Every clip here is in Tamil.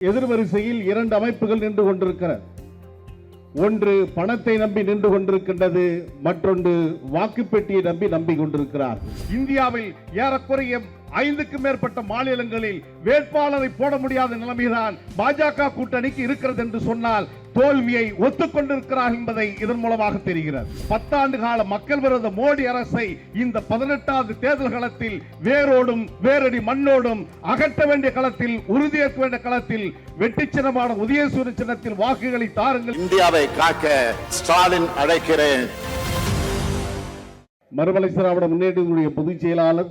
எதிர்வரிசையில் இரண்டு அமைப்புகள் நின்று கொண்டிருக்கிறது ஒன்று பணத்தை நம்பி நின்று கொண்டிருக்கின்றது மற்றொன்று வாக்குப்பெட்டியை நம்பி நம்பி கொண்டிருக்கிறார் இந்தியாவில் ஏறக்குறைய ஐந்துக்கும் மேற்பட்ட மாநிலங்களில் வேட்பாளரை போட முடியாத நிலைமைதான் பாஜக கூட்டணிக்கு இருக்கிறது என்று சொன்னால் தோல்வியை ஒத்துக்கொண்டிருக்கிறார் என்பதை இதன் மூலமாக தெரிகிறது. பத்தாண்டு கால மக்கள் விரோத மோடி அரசை இந்த பதினெட்டாவது தேர்தல் களத்தில் வேரோடும் வேரடி மண்ணோடும் அகற்ற வேண்டிய களத்தில் உறுதியேற்க வேண்டிய களத்தில் வெற்றி சின்னமான உதயசூரிய சின்னத்தில் வாக்குகளை தாருங்கள். இந்தியாவை காக்க ஸ்டாலின் அழைக்கிறேன். மறுமலை திராவிட முன்னேற்றங்களுடைய பொதுச் செயலாளர்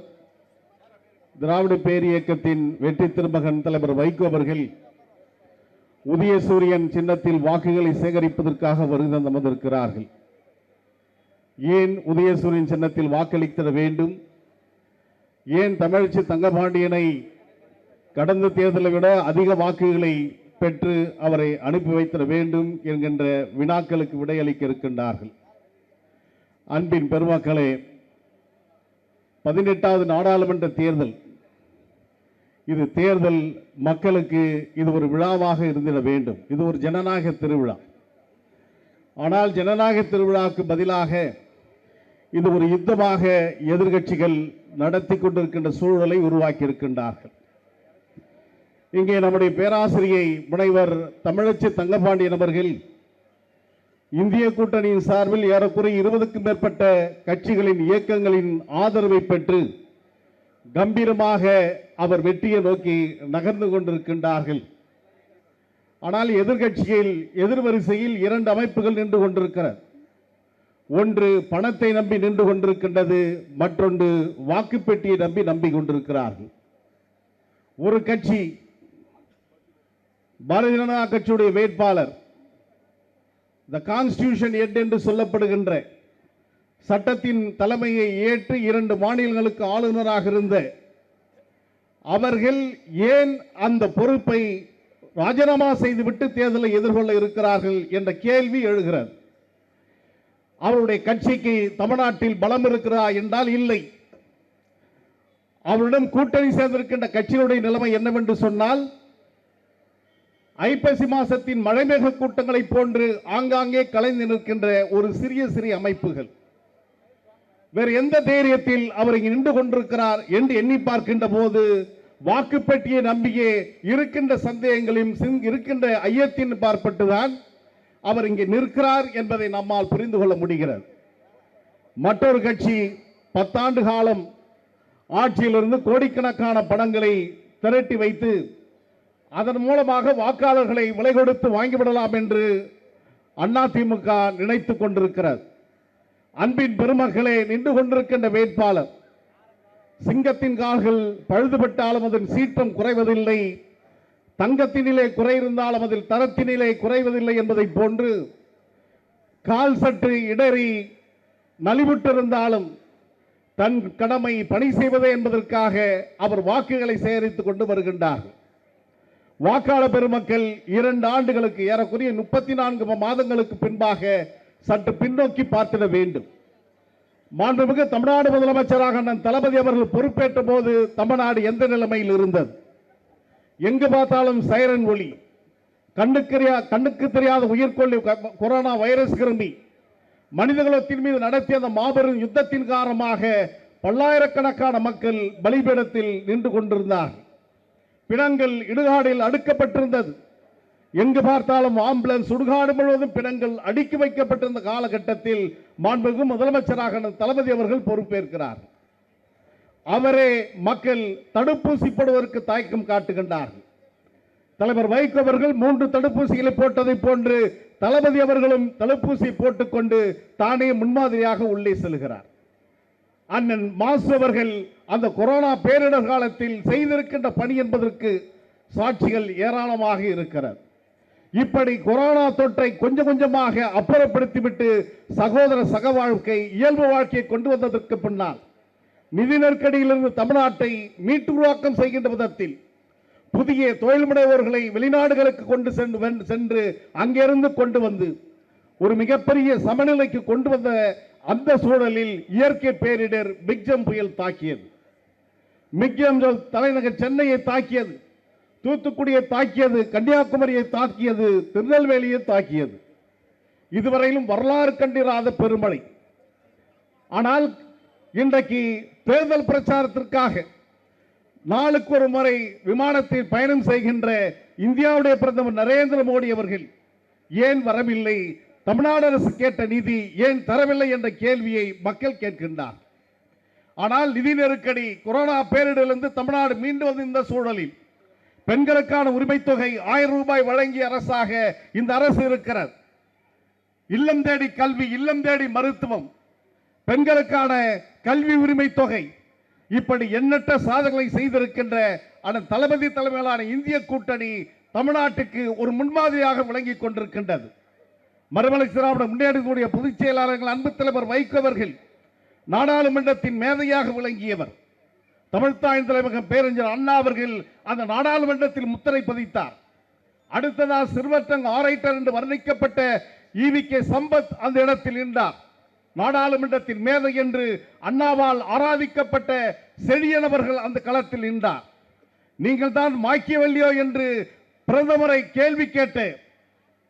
திராவிட பேர் இயக்கத்தின் வெற்றி திருமகன் தலைவர் வைகோ அவர்கள் உதயசூரியன் சின்னத்தில் வாக்குகளை சேகரிப்பதற்காக வருகை தந்திருக்கிறார்கள் ஏன் உதயசூரியன் சின்னத்தில் வாக்களித்திட வேண்டும்? ஏன் தமிழ்ச்சி தங்கபாண்டியனை கடந்த தேர்தலை விட அதிக வாக்குகளை பெற்று அவரை அனுப்பி வைத்திட வேண்டும் என்கின்ற வினாக்களுக்கு விடையளிக்க இருக்கின்றார்கள். அன்பின் பெருமக்களே பதினெட்டாவது நாடாளுமன்ற தேர்தல் இது தேர்தல் மக்களுக்கு இது ஒரு விழாவாக இருந்திட வேண்டும். இது ஒரு ஜனநாயக திருவிழா. ஆனால் ஜனநாயக திருவிழாவுக்கு பதிலாக இது ஒரு யுத்தமாக எதிர்கட்சிகள் நடத்தி கொண்டிருக்கின்ற சூழலை உருவாக்கி இருக்கின்றார்கள் இங்கே நம்முடைய பேராசிரியை முனைவர் தமிழச்சி தங்கபாண்டியன் அவர்கள் இந்திய கூட்டணியின் சார்பில் ஏறக்குறைய இருபதுக்கும் மேற்பட்ட கட்சிகளின் இயக்கங்களின் ஆதரவை பெற்று கம்பீரமாக அவர் வெற்றியை நோக்கி நகர்ந்து கொண்டிருக்கின்றார்கள். ஆனால் எதிர்கட்சியில் எதிர்வரிசையில் இரண்டு அமைப்புகள் நின்று கொண்டிருக்கிறது. ஒன்று பணத்தை நம்பி நின்று கொண்டிருக்கின்றது. மற்றொன்று வாக்குப்பெட்டியை நம்பி நம்பி கொண்டிருக்கிறார்கள். ஒரு கட்சி பாரதிய ஜனதா கட்சியுடைய வேட்பாளர் த கான்ஸ்டியூஷன் எட் என்று சொல்லப்படுகின்ற சட்டத்தின் தலைமையை ஏற்று இரண்டு மாநிலங்களுக்கு ஆளுநராக இருந்த அவர்கள் ஏன் அந்த பொறுப்பை ராஜினாமா செய்துவிட்டு தேர்தலை எதிர்கொள்ள இருக்கிறார்கள் என்ற கேள்வி எழுகிறது. அவருடைய கட்சிக்கு தமிழ்நாட்டில் பலம் இருக்கிறா என்றால் இல்லை. அவரிடம் கூட்டணி சேர்ந்திருக்கின்ற கட்சிகளுடைய நிலைமை என்னவென்று சொன்னால் ஐப்பசி மாசத்தின் மழைமேக கூட்டங்களை போன்று ஆங்காங்கே கலைந்து நிற்கின்ற ஒரு சிறிய சிறிய அமைப்புகள். வேறு எந்த தைரியத்தில் அவர் இங்கு நின்று கொண்டிருக்கிறார் என்று எண்ணி பார்க்கின்ற போது வாக்குப்பெட்டியை நம்பியே இருக்கின்ற சந்தேகங்களையும் இருக்கின்ற ஐயத்தின் பார்ப்பட்டுதான் அவர் இங்கே நிற்கிறார் என்பதை நம்மால் புரிந்து கொள்ள முடிகிறது. மற்றொரு கட்சி பத்தாண்டு காலம் ஆட்சியிலிருந்து கோடிக்கணக்கான பணங்களை திரட்டி வைத்து அதன் மூலமாக வாக்காளர்களை விலை கொடுத்து வாங்கிவிடலாம் என்று அதிமுக நினைத்து கொண்டிருக்கிறது. அன்பின் பெருமக்களே நின்று கொண்டிருக்கின்ற வேட்பாளர். சிங்கத்தின் கால்கள் பழுதுபட்டாலும் அதன் சீற்றம் குறைவதில்லை. தங்கத்தினிலே குறை இருந்தாலும் அதில் தரத்தினிலே குறைவதில்லை என்பதைப் போன்று கால் சற்று இடறி நலிவுற்றிருந்தாலும் தன் கடமை பணி செய்வதே என்பதற்காக அவர் வாக்குகளை சேகரித்துக் கொண்டு வருகின்றார் வாக்காளர் பெருமக்கள் இரண்டு ஆண்டுகளுக்கு ஏறக்குறைய முப்பத்தி நான்கு மாதங்களுக்கு பின்பாக சற்று பின்னோக்கி பார்த்திட வேண்டும். மாண்புமிகு தமிழ்நாடு முதலமைச்சராக அண்ணன் தளபதி அவர்கள் பொறுப்பேற்ற போது தமிழ்நாடு எந்த நிலைமையில் இருந்தது? எங்கு பார்த்தாலும் சைரன் ஒளி. கண்ணுக்கு தெரியா- கண்ணுக்கு தெரியாத உயிர்கொல்லி கொரோனா வைரஸ் கிருமி. மனிதகுலத்தின் மீது நடத்திய அந்த மாபெரும் யுத்தத்தின் காரணமாக பல்லாயிரக்கணக்கான மக்கள் பலிபீடத்தில் நின்று கொண்டிருந்தார் பிணங்கள் இடுகாடில் அடுக்கப்பட்டிருந்தது. எங்கு பார்த்தாலும் ஆம்புலன்ஸ் சுடுகாடு முழுவதும் பிணங்கள் அடுக்கி வைக்கப்பட்டிருந்த காலகட்டத்தில் மாண்புமிகு முதலமைச்சராக தளபதி அவர்கள் பொறுப்பேற்கிறார். அவரே மக்கள் தடுப்பூசி போடுவதற்கு தயக்கம் காட்டுகின்றார்கள். தலைவர் வைகோ அவர்கள் மூன்று தடுப்பூசிகளை போட்டதை போன்று தளபதி அவர்களும் தடுப்பூசி போட்டுக்கொண்டு தானே முன்மாதிரியாக உள்ளே செல்கிறார். அண்ணன் மாசு அவர்கள் அந்த கொரோனா பேரிடர் காலத்தில் செய்திருக்கின்ற பணி என்பதற்கு சாட்சிகள் ஏராளமாக இருக்கிறது. இப்படி கொரோனா தொற்றை கொஞ்சம் கொஞ்சமாக அப்புறப்படுத்திவிட்டு சகோதர சக வாழ்க்கை இயல்பு வாழ்க்கையை கொண்டு வந்ததற்கு பின்னால் நிதி நெருக்கடியிலிருந்து தமிழ்நாட்டை மீட்டு உருவாக்கம் செய்கின்ற விதத்தில் புதிய தொழில் முனைவோர்களை வெளிநாடுகளுக்கு கொண்டு சென்று சென்று அங்கிருந்து கொண்டு வந்து ஒரு மிகப்பெரிய சமநிலைக்கு கொண்டு வந்த அந்த சூழலில் இயற்கை பேரிடர் மிக்ஜம் புயல் தாக்கியது. மிக்ஜம் தலைநகர் சென்னையை தாக்கியது. தூத்துக்குடியை தாக்கியது கன்னியாகுமரியை தாக்கியது திருநெல்வேலியை தாக்கியது. இதுவரையிலும் வரலாறு கண்டிராத பெருமழை. ஆனால் இன்றைக்கு தேர்தல் பிரச்சாரத்திற்காக நாளுக்கு ஒரு முறை விமானத்தில் பயணம் செய்கின்ற இந்தியாவுடைய பிரதமர் நரேந்திர மோடி அவர்கள் ஏன் வரவில்லை? தமிழ்நாடு அரசு கேட்ட நிதி ஏன் தரவில்லை என்ற கேள்வியை மக்கள் கேட்கின்றார் ஆனால் நிதி நெருக்கடி கொரோனா பேரிடரிலிருந்து தமிழ்நாடு மீண்டு வந்த இந்த சூழலில் பெண்களுக்கான உரிமை தொகை ஆயிரம் ரூபாய் வழங்கிய அரசாக இந்த அரசு இருக்கிறது. இல்லம் தேடி கல்வி இல்லம் தேடி மருத்துவம் பெண்களுக்கான கல்வி உரிமை தொகை இப்படி எண்ணற்ற சாதனை செய்திருக்கின்ற அந்த தளபதி தலைமையிலான இந்திய கூட்டணி தமிழ்நாட்டுக்கு ஒரு முன்மாதிரியாக விளங்கி கொண்டிருக்கின்றது. மறுமலை திராவிட முன்னேற்றக்கூடிய பொதுச் செயலாளர்கள் அன்பு தலைவர் வைகோவர்கள் நாடாளுமன்றத்தின் மேதையாக விளங்கியவர். தமிழ்த்தாய் தலைமகன் பேரறிஞர் அண்ணா அவர்கள் அந்த நாடாளுமன்றத்தில் முத்திரை பதித்தார். அடுத்ததா சிறுவற்றங் ஆரைட்டர் என்று வர்ணிக்கப்பட்ட ஈவி கே சம்பத் அந்த இடத்தில் நின்றார். நாடாளுமன்றத்தின் மேதை என்று அண்ணாவால் ஆராதிக்கப்பட்ட செழியனவர்கள் அந்த களத்தில் நின்றார். நீங்கள் தான் மாக்கியவல்லியோ என்று பிரதமரை கேள்வி கேட்டு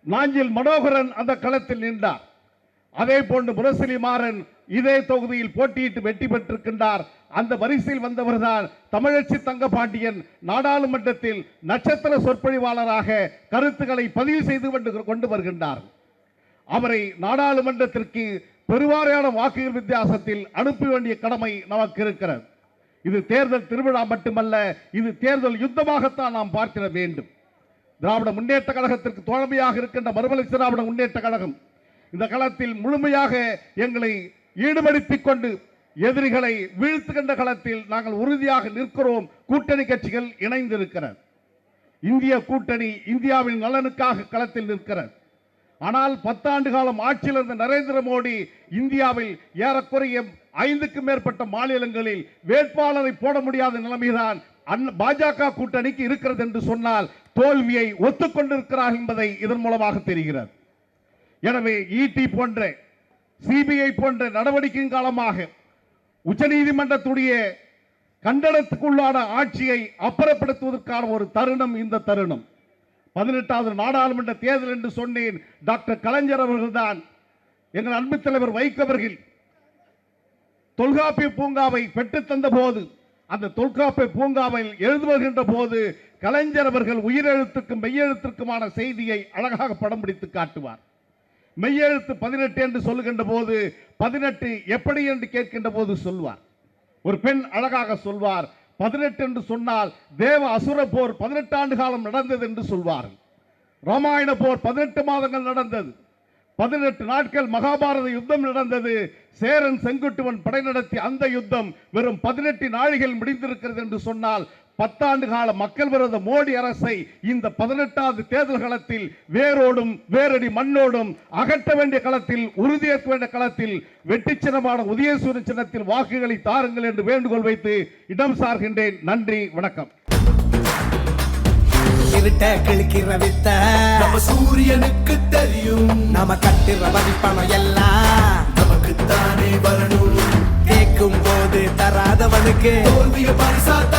நாஞ்சில் மனோகரன் அந்த களத்தில் நின்றார். அதே போன்று முரசொலி மாறன் இதே தொகுதியில் போட்டியிட்டு வெற்றி பெற்றிருக்கின்றார். அந்த வரிசையில் வந்தவர்தான் தமிழச்சி தங்கபாண்டியன். நாடாளுமன்றத்தில் நட்சத்திர சொற்பொழிவாளராக கருத்துக்களை பதிவு செய்து கொண்டு கொண்டு வருகின்றார். அவரை நாடாளுமன்றத்திற்கு பெருவாரியான வாக்குகள் வித்தியாசத்தில் அனுப்ப வேண்டிய கடமை நமக்கு இருக்கிறது. இது தேர்தல் திருவிழா மட்டுமல்ல இது தேர்தல் யுத்தமாகத்தான் நாம் பார்க்கிற வேண்டும். திராவிட முன்னேற்ற கழகத்திற்கு தோழமையாக இருக்கின்ற மறுமலை திராவிட முன்னேற்ற கழகம் இந்த களத்தில் முழுமையாக எங்களை ஈடுபடுத்திக் கொண்டு எதிரிகளை வீழ்த்துகின்ற களத்தில் நாங்கள் உறுதியாக நிற்கிறோம். கூட்டணி கட்சிகள் இணைந்திருக்கிறது. இந்திய கூட்டணி இந்தியாவின் நலனுக்காக களத்தில் நிற்கிறது. ஆனால் பத்தாண்டு காலம் ஆட்சியில் இருந்த நரேந்திர மோடி இந்தியாவில் ஏறக்குறைய ஐந்துக்கும் மேற்பட்ட மாநிலங்களில் வேட்பாளரை போட முடியாத நிலைமைதான் பாஜக கூட்டணிக்கு இருக்கிறது என்று சொன்னால் தோல்வியை ஒத்துக்கொண்டிருக்கிறார் என்பதை இதன் மூலமாக தெரிகிறது. எனவே ஈட்டி போன்ற சிபிஐ போன்ற நடவடிக்கையின் காலமாக உச்சநீதிமன்றத்துடைய கண்டனத்துக்குள்ளான ஆட்சியை அப்புறப்படுத்துவதற்கான ஒரு தருணம் இந்த தருணம். பதினெட்டாவது நாடாளுமன்ற தேர்தல் என்று சொன்னேன். டாக்டர் கலைஞர் அவர்கள்தான். எங்கள் அன்பு தலைவர் வைக்கவர்கள் தொல்காப்பிய பூங்காவை பெற்றுத்தந்த போது அந்த தொல்காப்பிய பூங்காவில் எழுதுவகின்ற போது கலைஞர் அவர்கள் உயிரெழுத்துக்கும் மெய்யெழுத்திற்குமான செய்தியை அழகாக படம் பிடித்து காட்டுவார். மெய்யெழுத்து பதினெட்டு என்று சொல்லுகின்ற போது பதினெட்டு எப்படி என்று கேட்கின்ற போது சொல்வார். ஒரு பெண் அழகாக சொல்வார் பதினெட்டு என்று சொன்னால் தேவ அசுர போர் பதினெட்டு ஆண்டு காலம் நடந்தது என்று சொல்வார்கள். ராமாயண போர் பதினெட்டு மாதங்கள் நடந்தது. பதினெட்டு நாட்கள் மகாபாரத யுத்தம் நடந்தது. சேரன் செங்குட்டுவன் படை நடத்தி அந்த யுத்தம் வெறும் பதினெட்டு நாழிகள் முடிந்திருக்கிறது என்று சொன்னால் பத்தாண்டு கால மக்கள் விரோத மோடி அரசை இந்த பதினெட்டாவது தேர்தல் களத்தில் வேரோடும் வேரடி மண்ணோடும் அகற்ற வேண்டிய களத்தில் உறுதியேற்க வேண்டிய களத்தில் வெற்றி சின்னமான உதயசூரன் சின்னத்தில் வாக்குகளை தாருங்கள் என்று வேண்டுகோள் வைத்து இடம் சார்கின்றேன். நன்றி வணக்கம். சூரியனுக்கு தெரியும். நம்ம கட்டுற வரிப்பணம் எல்லாம். நமக்கு தானே வரணும். கேட்கும் போது தராதவனுக்கு. தோல்விய பரிசா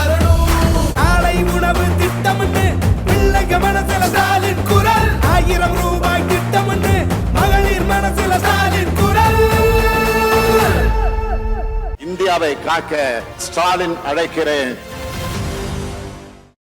காக்க ஸ்டாலின் அழைக்கிறேன்.